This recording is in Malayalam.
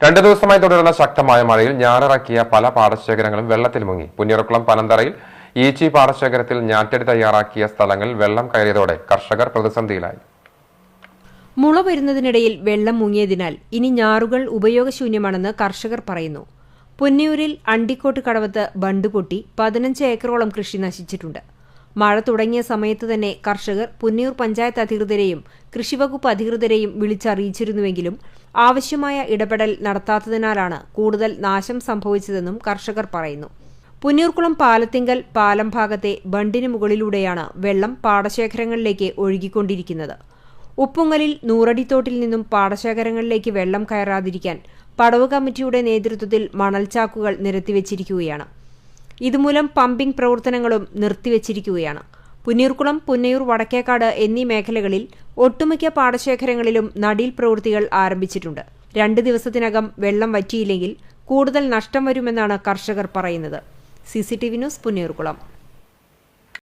രണ്ടു ദിവസമായി തുടരുന്ന ശക്തമായ മഴയിൽ ഞാറിറക്കിയ പല പാടശേഖരങ്ങളും വെള്ളത്തിൽ മുങ്ങി. പുന്നീർക്കുളം പനന്തറയിൽ ഈച്ചി പാടശേഖരത്തിൽ ഞാറ്റടി തയ്യാറാക്കിയ സ്ഥലങ്ങളിൽ വെള്ളം കയറിയതോടെ കർഷകർ പ്രതിസന്ധിയിലായി. മുള വരുന്നതിനിടയിൽ വെള്ളം മുങ്ങിയതിനാൽ ഇനി ഞാറുകൾ ഉപയോഗശൂന്യമാണെന്ന് കർഷകർ പറയുന്നു. പുന്നയൂരിൽ അണ്ടിക്കോട്ട് കടവത്ത് ബണ്ട് പൊട്ടി പതിനഞ്ച് ഏക്കറോളം കൃഷി നശിച്ചിട്ടുണ്ട്. മഴ തുടങ്ങിയ സമയത്ത് തന്നെ കർഷകർ പുന്നിയൂർ പഞ്ചായത്ത് അധികൃതരെയും കൃഷിവകുപ്പ് അധികൃതരെയും വിളിച്ചറിയിച്ചിരുന്നുവെങ്കിലും ആവശ്യമായ ഇടപെടൽ നടത്താത്തതിനാലാണ് കൂടുതൽ നാശം സംഭവിച്ചതെന്നും കർഷകർ പറയുന്നു. പുന്നൂർക്കുളം പാലത്തിങ്കൽ പാലം ഭാഗത്തെ ബണ്ടിന് മുകളിലൂടെയാണ് വെള്ളം പാടശേഖരങ്ങളിലേക്ക് ഒഴുകിക്കൊണ്ടിരിക്കുന്നത്. ഉപ്പുങ്ങലിൽ നൂറടിത്തോട്ടിൽ നിന്നും പാടശേഖരങ്ങളിലേക്ക് വെള്ളം കയറാതിരിക്കാൻ പടവ് കമ്മിറ്റിയുടെ നേതൃത്വത്തിൽ മണൽച്ചാക്കുകൾ നിരത്തിവച്ചിരിക്കുകയാണ്. ഇതുമൂലം പമ്പിംഗ് പ്രവർത്തനങ്ങളും നിർത്തിവച്ചിരിക്കുകയാണ്. പുന്നീർക്കുളം പുന്നയൂർ വടക്കേക്കാട് എന്നീ മേഖലകളിൽ ഒട്ടുമിക്ക പാടശേഖരങ്ങളിലും നടീൽ പ്രവൃത്തികൾ ആരംഭിച്ചിട്ടുണ്ട്. രണ്ട് ദിവസത്തിനകം വെള്ളം വറ്റിയില്ലെങ്കിൽ കൂടുതൽ നഷ്ടം വരുമെന്നാണ് കർഷകർ പറയുന്നത്. CCTV news Punnayurkulam